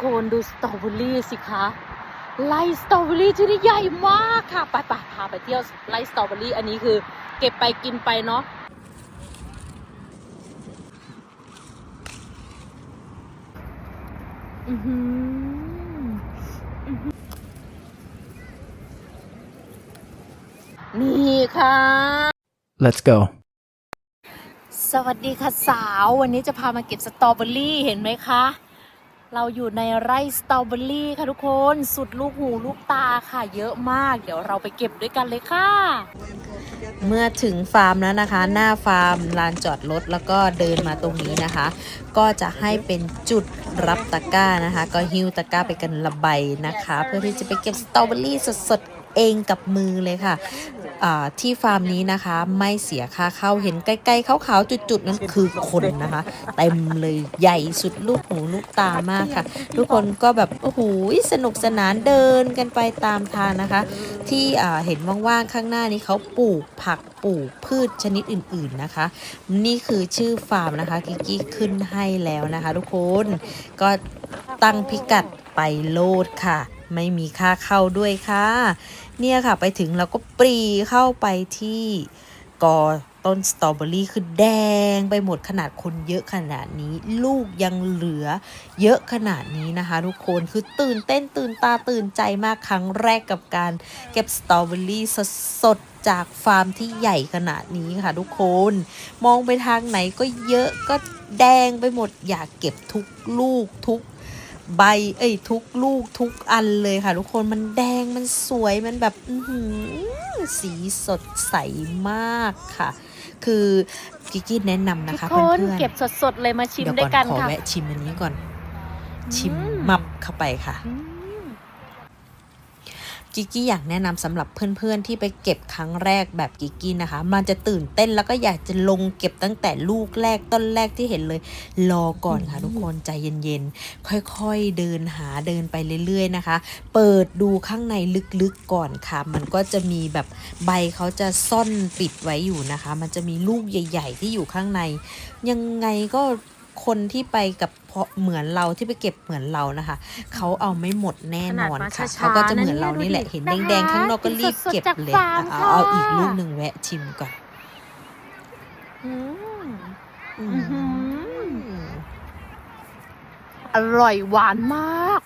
คนดูสตรอเบอรี่สิคะไล่สตรอเบอรี่ที่นี่ใหญ่มากค่ะ ไปไปพาไปเที่ยวไล่สตรอเบอรี่อันนี้คือเก็บไปกินไปเนาะอือหืออื้อหือนี่ค่ะ Let's go. สวัสดีค่ะสาว วันนี้จะพามาเก็บสตรอเบอรี่เห็นไหมคะ เราอยู่ในไร่สตรอเบอรี่ค่ะทุกคน สุดลูกหูลูกตาค่ะ เยอะมาก เดี๋ยวเราไปเก็บด้วยกันเลยค่ะ เมื่อถึงฟาร์มแล้วนะคะ หน้าฟาร์มลานจอดรถแล้วก็เดินมาตรงนี้นะคะ ก็จะให้เป็นจุดรับตะกร้านะคะ ก็หิ้วตะกร้าไปกันละใบนะคะ เพื่อที่จะไปเก็บสตรอเบอรี่สดๆ เองกับมือเลยค่ะที่ฟาร์มนี้นะคะไม่เสียค่าเข้าเห็นใกล้ๆขาวๆจุดๆนั้นคือคนนะคะเต็มเลยใหญ่สุดลูกหูลูกตามากค่ะ ทุกคนก็แบบโอ้โหสนุกสนานเดินกันไปตามทางนะคะ ที่เห็นว่างๆข้างหน้านี้เขาปลูกผักปลูกพืชชนิดอื่นๆนะคะ นี่คือชื่อฟาร์มนะคะกิกกี้ขึ้นให้แล้วนะคะ ทุกคนก็ตั้งพิกัดไปโลดค่ะ ไม่มีค่าเข้าด้วยค่ะ เนี่ยค่ะไปถึงเราก็ปรีเข้าไปที่กอต้นสตรอเบอรี่คือแดงไปหมดขนาดคนเยอะขนาดนี้ ลูกยังเหลือเยอะขนาดนี้นะคะ ทุกคนคือตื่นเต้นตื่นตาตื่นใจมากครั้งแรกกับการเก็บสตรอเบอรี่สดๆจากฟาร์มที่ใหญ่ขนาดนี้ค่ะทุกคน มองไปทางไหนก็เยอะก็แดงไปหมดอยากเก็บทุกลูกทุก ใบเอ้ยทุกลูกทุกอันเลยค่ะ ทุกคนมันแดงมันสวยมันแบบอื้อหือสีสดใสมากค่ะ คือกิกกี้แนะนำนะคะทุกคนเพื่อนๆเก็บสดๆเลยมาชิมเดี๋ยวด้ก่วอยนกันขอค่ะแวะชิมอันนี้ก่อน ชิมอืมมับเข้าไปค่ะอืม กิกกี้อยากแนะนำสำหรับเพื่อนๆที่ไปเก็บครั้งแรกแบบกิกกี้นะคะ มันจะตื่นเต้นแล้วก็อยากจะลงเก็บตั้งแต่ลูกแรกต้นแรกที่เห็นเลย รอก่อนค่ะทุกคนใจเย็นๆ ค่อยๆเดินหาเดินไปเรื่อยๆนะคะ เปิดดูข้างในลึกๆก่อนค่ะ มันก็จะมีแบบใบเขาจะซ่อนปิดไว้อยู่นะคะ มันจะมีลูกใหญ่ ๆ ที่อยู่ข้างใน ยังไงก็ คนที่ไปกับเพราะเหมือนเราที่ไปเก็บเหมือนเรานะคะ เขาเอาไม่หมดแน่นอนขนาดมาค่ะช้าๆเขาก็จะเหมือนเรานะเนี่ยนี่แหละดูดิเห็นนะคะแดงๆข้างนอกก็รีบเก็บสดๆจากเลยฟาร์มเอาเอาค่ะอีกลูกหนึ่งแวะชิมก่อนอืมอือื้อหืมอร่อยหวานมาก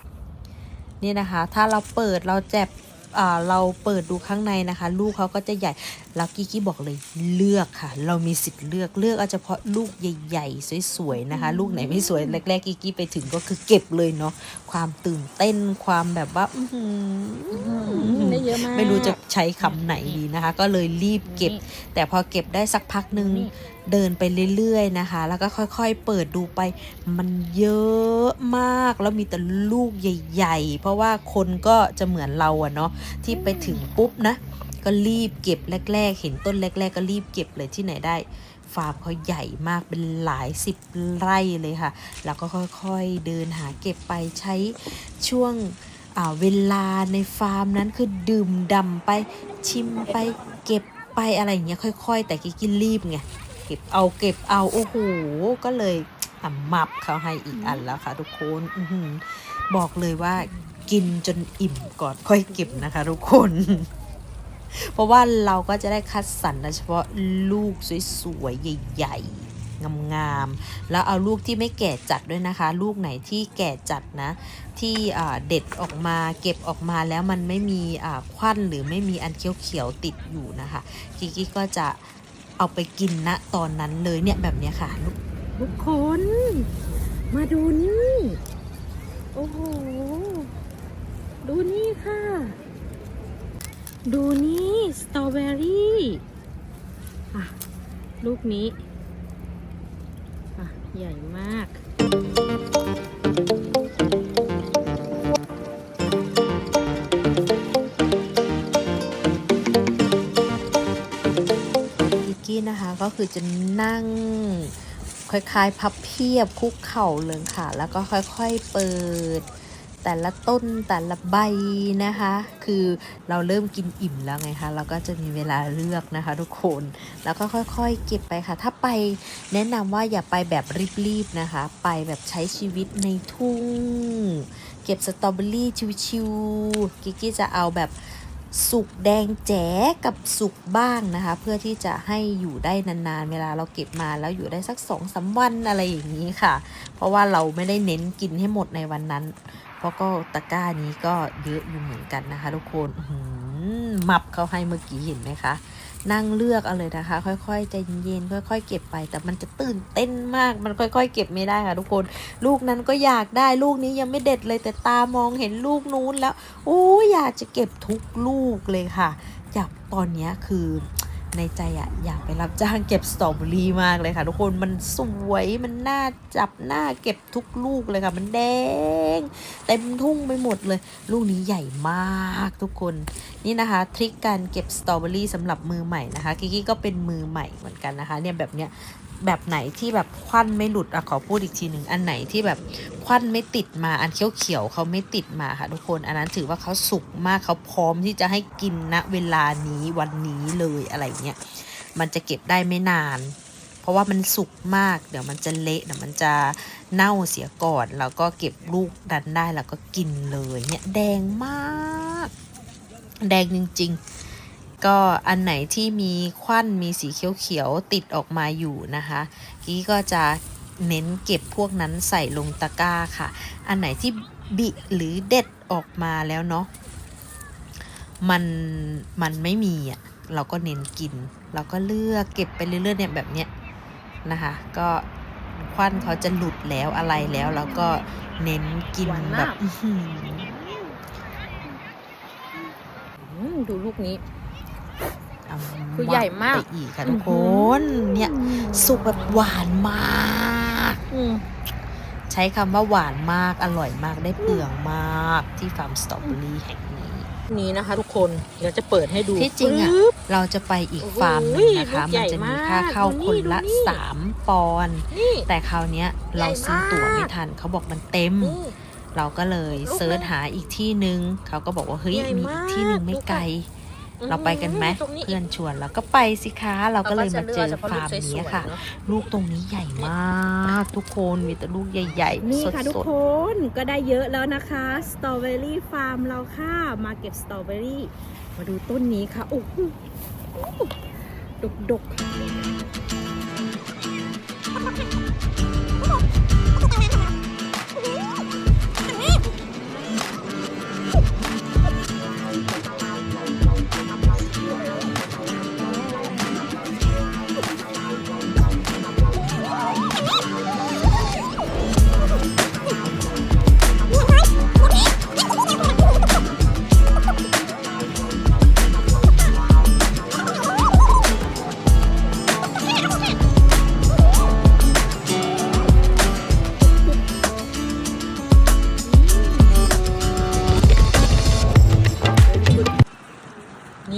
นี่นะคะ ถ้าเราเปิดเราแจบอ่า เราเปิดดูข้างในนะคะ ลูกเขาก็จะใหญ่แล้วกิกกี้บอกเลยเลือกค่ะ เรามีสิทธิ์เลือกเลือกเอาเฉพาะลูกใหญ่ๆสวยๆนะคะ ลูกไหนไม่สวยแรกๆกิกกี้ไปถึงก็คือเก็บเลยเนาะความตื่นเต้นความแบบว่าอื้อหือได้เยอะมากไม่รู้จะใช้คำไหนดีนะคะ ก็เลยรีบเก็บนี่แต่พอเก็บได้สักพักหนึ่งนี่เดินไปเรื่อยๆนะคะ แล้วก็ค่อยๆ เปิดดูไป มันเยอะมาก แล้วมีแต่ลูกใหญ่ ๆ เพราะว่าคนก็จะเหมือนเราอะเนาะที่ไปถึงปุ๊บนะ ก็รีบเก็บแรก ๆ เห็นต้นแรก ๆ ก็รีบเก็บเลยที่ไหนได้ฟาร์มเขาใหญ่มากเป็นหลายสิบไร่เลยค่ะ แล้วก็ค่อยๆเดินหาเก็บไปใช้ช่วงเวลาในฟาร์มนั้นคือดื่มด่ำไปชิมไปเก็บไปอะไรอย่างเงี้ยค่อย ๆ แต่กิกกินรีบไง ก็บเอาเก็บเอาโอ้โหก็เลยอะมับเขาให้อีกอันแล้วค่ะ ทุกคนอบอกเลยว่ากินจนอิ่มก่อนค่อยเก็บนะคะ ทุกคน เพราะว่าเราก็จะได้คัดสรรโดยเฉพาะลูกสวยๆใหญ่ๆงามๆแล้วเอาลูกที่ไม่แก่จัดด้วยนะคะ ลูกไหนที่แก่จัดนะ ที่เด็ดออกมาเก็บออกมาแล้วมันไม่มีควันหรือไม่มีอันเขียวๆติดอยู่นะคะกิกกี้ก็จะ เอาไปกินณตอนนั้นเลยเนี่ยแบบนี้ค่ะลูกทุกคน มาดูนี่ โอ้โห ดูนี่ค่ะ ดูนี่สตรอเบอรี่อะลูกนี้อะใหญ่มาก นะคะ ก็คือจะนั่งคล้ายๆ พับเพียบคุกเข่าเลยค่ะ แล้วก็ค่อยๆเปิด แต่ละต้นแต่ละใบนะคะ คือเราเริ่มกินอิ่มแล้วไงคะ เราก็จะมีเวลาเลือกนะคะ ทุกคน แล้วก็ค่อยๆเก็บไปค่ะ ถ้าไปแนะนำว่าอย่าไปแบบรีบๆนะคะ ไปแบบใช้ชีวิตในทุ่ง เก็บสตรอเบอรี่ชิวๆกิกกี้จะเอาแบบ สุกแดงแจ๋กับสุกบ้างนะคะ เพื่อที่จะให้อยู่ได้นานๆ เวลาเราเก็บมาแล้วอยู่ได้สักสองสามวันอะไรอย่างนี้ค่ะ เพราะว่าเราไม่ได้เน้นกินให้หมดในวันนั้น เพราะก็ตะกร้านี้ก็เยอะอยู่เหมือนกันนะคะ ทุกคนหือมับเขาให้เมื่อกี้เห็นไหมคะ นั่งเลือกเอาเลยนะคะ ค่อยๆใจเย็นๆค่อย ๆ เก็บไป แต่มันจะตื่นเต้นมากมันค่อย ๆ เก็บไม่ได้ค่ะทุกคน ลูกนั้นก็อยากได้ลูกนี้ยังไม่เด็ดเลยแต่ตามองเห็นลูกนู้นแล้วโอ้อยากจะเก็บทุกลูกเลยค่ะจากตอนนี้คือ ในใจอะอยากไปรับจ้างเก็บสตรอเบอรี่มากเลยค่ะ ทุกคนมันสวยมันน่าจับหน้าเก็บทุกลูกเลยค่ะ มันแดงเต็มทุ่งไปหมดเลย ลูกนี้ใหญ่มากทุกคน นี่นะคะทริคการเก็บสตรอเบอรี่สำหรับมือใหม่นะคะกิกกี้ก็เป็นมือใหม่เหมือนกันนะคะ เนี่ยแบบเนี้ย แบบไหนที่แบบควันไม่หลุดอะขอพูดอีกทีหนึ่งอันไหนที่แบบควันไม่ติดมาอันเขียวๆเขาไม่ติดมาค่ะทุกคน อันนั้นถือว่าเขาสุกมากเขาพร้อมที่จะให้กินณเวลานี้วันนี้เลยอะไรเงี้ยมันจะเก็บได้ไม่นาน เพราะว่ามันสุกมาก เดี๋ยวมันจะเละเดี๋ยวมันจะเน่าเสียก่อนแล้วก็เก็บลูกดันได้แล้วก็กินเลยเนี่ยแดงมาก แดงจริง ๆ ก็อันไหนที่มีควันมีสีเขียวๆติดออกมาอยู่นะคะกี้ก็จะเน้นเก็บพวกนั้นใส่ลงตะกร้าค่ะ อันไหนที่บิหรือเด็ดออกมาแล้วเนาะมันมันไม่มีอะเราก็เน้นกิน เราก็เลือกเก็บไปเรื่อยๆเนี่ยแบบเนี้ยนะคะ ก็ควันเขาจะหลุดแล้วอะไรแล้วแล้วก็เน้นกินแบบดูลูกนี้ คือใหญ่มากไปอีกค่ะทุกคนเนี่ยสุกแบบหวานมากอืมใช้คำว่าหวานมากอร่อยมากได้เปลืองมากที่ฟาร์มสตรอเบอรี่แห่งนี้นี้นะคะ ทุกคนเดี๋ยวจะเปิดให้ดูที่จริงอะปึ๊บเราจะไปอีกโอ้โหฟาร์มหนึงนะคะลูกใหมันญ่จะมีมากค่าเข้าดูนี่คนละดูนี่สามปอนด์นี่แต่คราวเนี้ยเราซื้อตั๋วใหญ่มากไม่ทันเขาบอกมันเต็มนี่เราก็เลยลูกเซิร์ชหาอีกที่นึงเขาก็บอกว่าเฮ้ยใหญ่มีอีกที่หนึ่งมากไม่ลูกไกล เราไปกันไหมตรงนี้เพื่อนชวนเราก็ไปสิคะเราก็เลยมาเจอฟาร์มนี้ค่ะ ลูกตรงนี้ใหญ่มากทุกคนมีแต่ลูกใหญ่ๆนี่สค่ะทุกดคนก็ได้เยอะแล้วนะคะสตรอเบอรี่ฟาร์มเราค่ะมาเก็บสตรอเบอรี่มาดูต้นนี้ค่ะโอ้โหดกดกๆค่ะ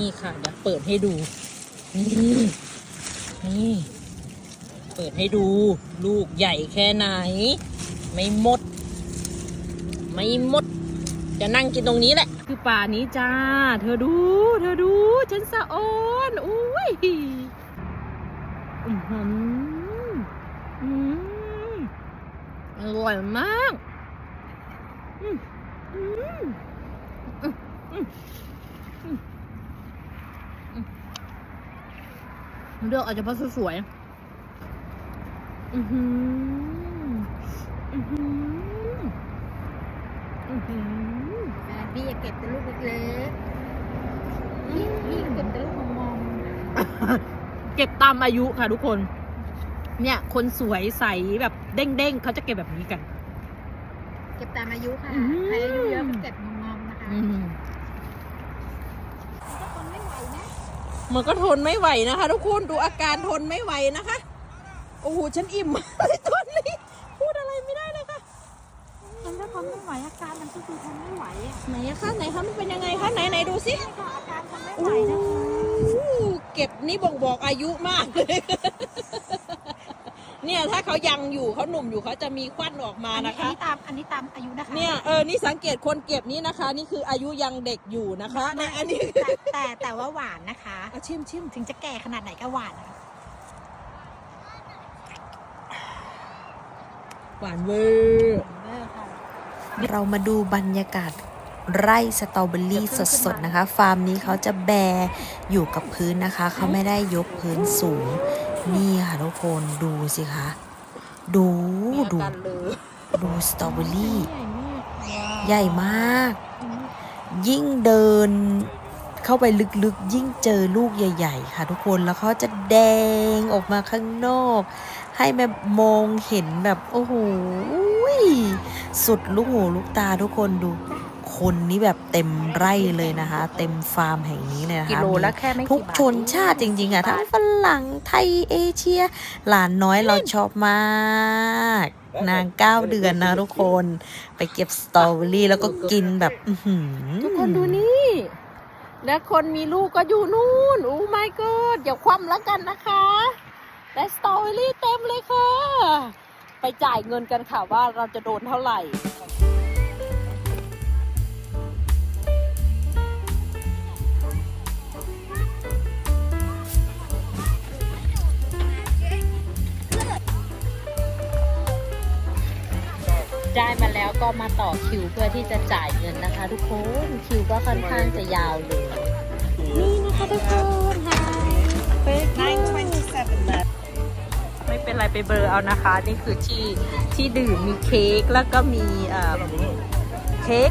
นี่ค่ะเดี๋ยวเปิดให้ดู นี่นี่ เปิดให้ดู ลูกใหญ่แค่ไหน ไม่หมด ไม่หมด จะนั่งกินตรงนี้แหละ คือป่านี้จ้า เธอดู เธอดู ฉันสะออนอุ้ยอือหืออืมอร่อยมากอืมอืมอืมอืมอืมอืม เลือกเอาเฉพาะสวยๆ อือหือ อือหือ อือหืออ่าพี่อย่าเก็บแต่ลูกเล็กๆพี่พี่เก็บแต่ลูกมองเก็บตามอายุค่ะทุกคน เนี่ย คนสวยใสแบบเด้งๆ เขาจะเก็บแบบนี้กัน ๆเก็บตามอายุค่ะ อืม ใครอายุเยอะก็เก็บมองๆนะคะ อืม ถ้าคนไม่ไหวนะ มันก็ทนไม่ไหวนะคะ ทุกคนดูอาการทนไม่ไหวนะคะ โอ้โหฉันอิ่มมากเลยตอนนี้พูดอะไรไม่ได้เลยค่ะมันถ้าคนไม่ไหวอาการมันก็คือทนไม่ไหวอะไหนอะคะไหนคะมันเป็นยังไงคะไหนไหนดูสิใช่ค่ะอาการทนไม่โอ้ไหวนะโหเก็บนี่บ่งบอกอายุมากเลย เนี่ยถ้าเขายังอยู่เขาหนุ่มอยู่เขาจะมีควันออกมาอันนี้นะคะอันนี้ตามอันนี้ตามอายุนะคะเนี่ยเออนี่สังเกตคนเก็บนี่นะคะ นี่คืออายุยังเด็กอยู่นะคะในอันนี้แต่แต่แต่ว่าหวานนะคะอาชิมชิมถึงจะแก่ขนาดไหนก็หวานนะคะหวานเวอร์เออค่ะ เรามาดูบรรยากาศไร่สตรอเบอรี่สดๆนะคะ ฟาร์มนี้เขาจะแบอยู่กับพื้นนะคะ เขาไม่ได้ยกพื้นสูง นี่ค่ะทุกคนดูสิคะ ดูดูดูสตรอเบอรี่ ใหญ่มาก ยิ่งเดินเข้าไปลึกๆ ยิ่งเจอลูกใหญ่ ๆ ค่ะทุกคนแล้วเขาจะแดงออกมาข้างนอก ให้แบบมองเห็นแบบ โอ้โหสุดลูกหูลูกตาทุกคนดู คนนี้แบบเต็มไร่เลยนะคะ เต็มฟาร์มแห่งนี้เลยนะคะกิโลมีละแค่ไม่ทุกี่กบาทชนชาติจริงๆอะทั้งฝรั่งไทยเอเชีย หลานน้อยเราชอบมาก นางเก้าเดือนนะทุกคน ไปเก็บสตรอเบอรี่แล้วก็กินแบบอื้อหือทุกคนดูนี่และคนมีลูกก็อยู่นู่นโอ้ my god อย่าคว่ำแล้วกันนะคะและสตรอเบอรี่เต็มเลยค่ะ ไปจ่ายเงินกันค่ะว่าเราจะโดนเท่าไหร่ ได้มาแล้วก็มาต่อคิวเพื่อที่จะจ่ายเงินนะคะ ทุกคนคิวก็ค่อนข้างจะยาวเลย นี่นะคะทุกคนค่ะเฟกไม่เป็นไรไปเบอร์เอานะคะ นี่คือที่ที่ดื่มมีเค้กแล้วก็มีเอ่อเค้ก